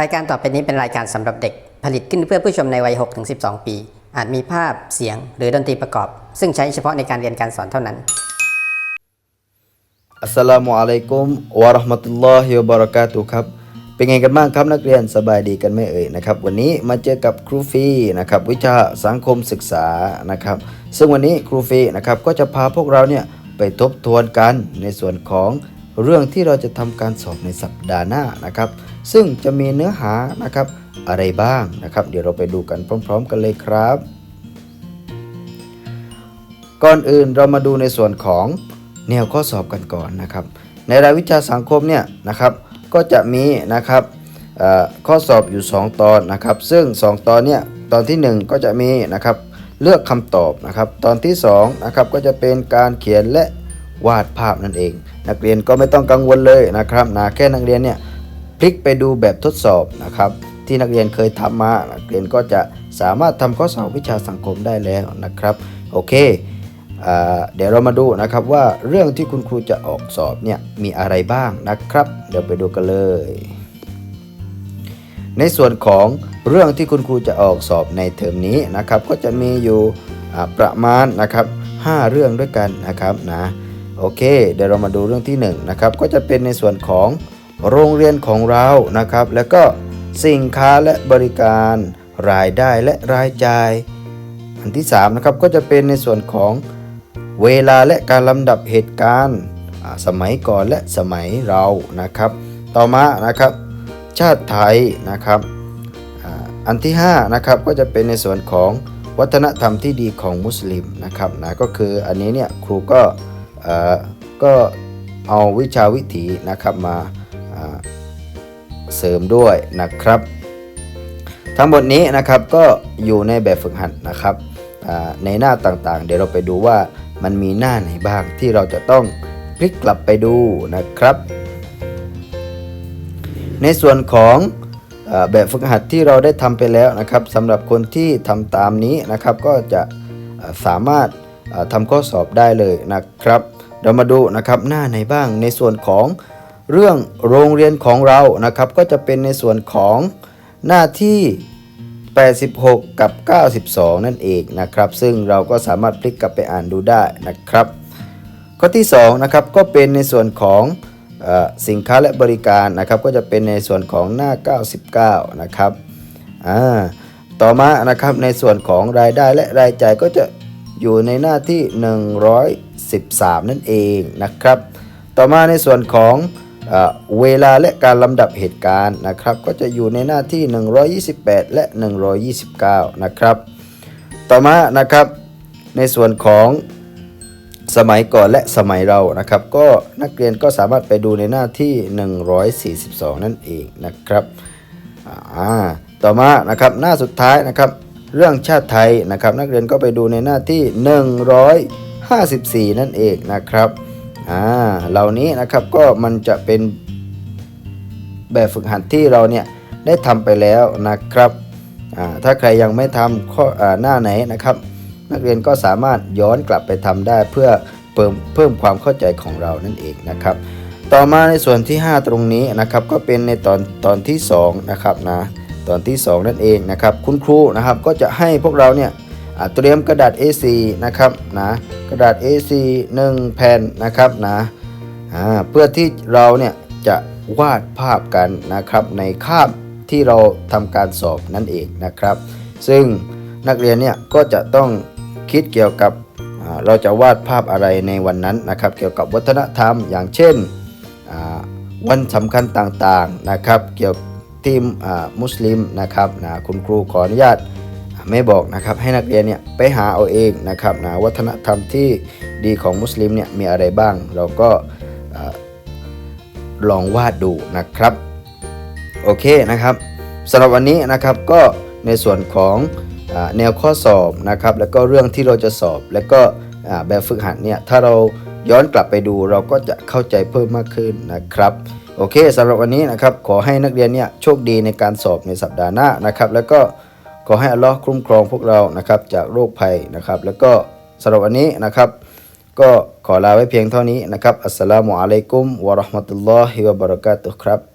รายการต่อไปนี้เป็นรายการสำหรับเด็กผลิตขึ้นเพื่อผู้ชมในวัย 6-12 ปี อาจมีภาพเสียงหรือดนตรีประกอบ ซึ่งใช้เฉพาะในการเรียนการสอนเท่านั้น อัสสลามุอะลัยกุมวะเราะห์มะตุลลอฮิวะบะเราะกาตุครับ เป็นไงกันบ้างครับนักเรียนสบายดีกันไหมเอ่ยนะครับ วันนี้มาเจอกับครูฟีนะครับวิชาสังคมศึกษานะครับ ซึ่งวันนี้ครูฟีนะครับก็จะพาพวกเราเนี่ยไปทบทวนกันในส่วนของ เรื่องที่เราจะทำการสอบในสัปดาห์หน้านะครับ ซึ่งจะมีเนื้อหานะครับอะไรบ้างนะครับ เดี๋ยวเราไปดูกันพร้อม ๆ กันเลยครับ ก่อนอื่นเรามาดูในส่วนของแนวข้อสอบกันก่อนนะครับ ในรายวิชาสังคมเนี่ยนะครับก็จะมีนะครับข้อสอบอยู่ 2 ตอนนะครับ ซึ่ง 2 ตอนเนี่ยตอนทีหนึ่1 ก็จะมีนะครับเลือกคำตอบนะครับ ตอนที่2นะครับก็จะเป็นการเขียนและ วาดภาพนั่นเอง นักเรียนก็ไม่ต้องกังวลเลยนะครับนะแค่นักเรียนเนี่ยพลิกไปดูแบบทดสอบนะครับ ที่นักเรียนเคยทำมา นักเรียนก็จะสามารถทำข้อสอบวิชาสังคมได้แล้วนะครับโอเคอ่าเดี๋ยวเรามาดูนะครับว่าเรื่องที่คุณครูจะออกสอบเนี่ยมีอะไรบ้างนะครับ เดี๋ยวไปดูกันเลย ในส่วนของเรื่องที่คุณครูจะออกสอบในเทอมนี้นะครับ ก็จะมีอยู่ประมาณนะครับ5เรื่องด้วยกันนะครับนะ โอเค เดี๋ยวเรามาดูเรื่องที่1นะครับก็จะเป็นในส่วนของโรงเรียนของเรานะครับ แล้วก็สินค้าและบริการรายได้และรายจ่าย อันที่3นะครับก็จะเป็นในส่วนของเวลาและการลำดับเหตุการณ์สมัยก่อนและสมัยเรานะครับ ต่อมานะครับ ชาติไทยนะครับอันที่5นะครับก็จะเป็นในส่วนของวัฒนธรรมที่ดีของมุสลิมนะครับนะก็คืออันนี้เนี่ยครูก็ ก็เอาวิชาวิถีนะครับมาเสริมด้วยนะครับ ทั้งหมดนี้นะครับก็อยู่ในแบบฝึกหัดนะครับในหน้าต่างๆ เดี๋ยวเราไปดูว่ามันมีหน้าไหนบ้างที่เราจะต้องพลิกกลับไปดูนะครับ ในส่วนของอแบบฝึกหัดที่เราได้ทำไปแล้วนะครับสำหรับคนที่ทำตามนี้นะครับ ก็จะสามารถทำข้อสอบได้เลยนะครับ เรามาดูนะครับหน้าไหนบ้างในส่วนของเรื่องโรงเรียนของเรานะครับ ก็จะเป็นในส่วนของหน้าที่ 86 กับ 92 นั่นเองนะครับ ซึ่งเราก็สามารถพลิกกลับไปอ่านดูได้นะครับ ข้อที่2นะครับก็เป็นในส่วนของอสินค้าและบริการนะครับ ก็จะเป็นในส่วนของหน้า 99 นะครับอ่าต่อมานะครับในส่วนของรายได้และรายจ่ายก็จะ อยู่ในหน้าที่ 113 นั่นเองนะครับ ต่อมาในส่วนของเอเวลาและการลำดับเหตุการณ์นะครับ ก็จะอยู่ในหน้าที่ 128 และ 129 นะครับ ต่อมานะครับในส่วนของสมัยก่อนและสมัยเรานะครับ ก็นักเรียนก็สามารถไปดูในหน้าที่ 142 นั่นเองนะครับต่อมานะครับหน้าสุดท้ายนะครับ เรื่องชาติไทยนะครับ นักเรียนก็ไปดูในหน้าที่ 154 นั่นเองนะครับอ่าเหล่านี้นะครับก็มันจะเป็นแบบฝึกหัดที่เราเนี่ยได้ทำไปแล้วนะครับอ่าถ้าใครยังไม่ทำข้ออ่าหน้าไหนนะครับ นักเรียนก็สามารถย้อนกลับไปทำได้เพื่อเพิ่มเพิ่มความเข้าใจของเรานั่นเองนะครับ ต่อมาในส่วนที่ 5 ตรงนี้นะครับ ก็เป็นในตอนตอนที่2นะครับนะ ตอนที่ 2 นั่นเองนะครับคุณครูนะครับก็จะให้พวกเราเนี่ยเตรียมกระดาษ A4 นะครับนะกระดาษ A4 1 แผ่นนะครับนะเพื่อที่เราเนี่ยจะวาดภาพกันนะครับในคาบที่เราทำการสอบนั่นเองนะครับ ซึ่งนักเรียนเนี่ยก็จะต้องคิดเกี่ยวกับเราจะวาดภาพอะไรในวันนั้นนะครับ เกี่ยวกับวัฒนธรรมอย่างเช่นวันสำคัญต่างๆนะครับ เกี่ยว ทีมอ่มุสลิมนะครับนะคุณครูขออนุญาตไม่บอกนะครับให้นักเรียนเนี่ยไปหาเอาเองนะครับนะวัฒนธรรมที่ดีของมุสลิมเนี่ยมีอะไรบ้าง เราก็ลองวาดดูนะครับโอเคนะครับสำหรับวันนี้นะครับก็ในส่วนของแนวข้อสอบนะครับแล้วก็เรื่องที่เราจะสอบ แล้วก็แบบฝึกหัดเนี่ยถ้าเราย้อนกลับไปดูเราก็จะเข้าใจเพิ่มมากขึ้นนะครับ โอเคสำหรับวันนี้นะครับขอให้นักเรียนเนี่ยโชคดีในการสอบในสัปดาห์หน้านะครับ แล้วก็ขอให้อัลลอฮ์คุ้มครองพวกเรานะครับจากโรคภัยนะครับ แล้วก็สำหรับวันนี้นะครับ ก็ขอลาไว้เพียงเท่านี้นะครับอัสสลามุอะลัยกุมวะราะห์มะตุลลอฮิวะบะเราะกาตุฮ์ครับ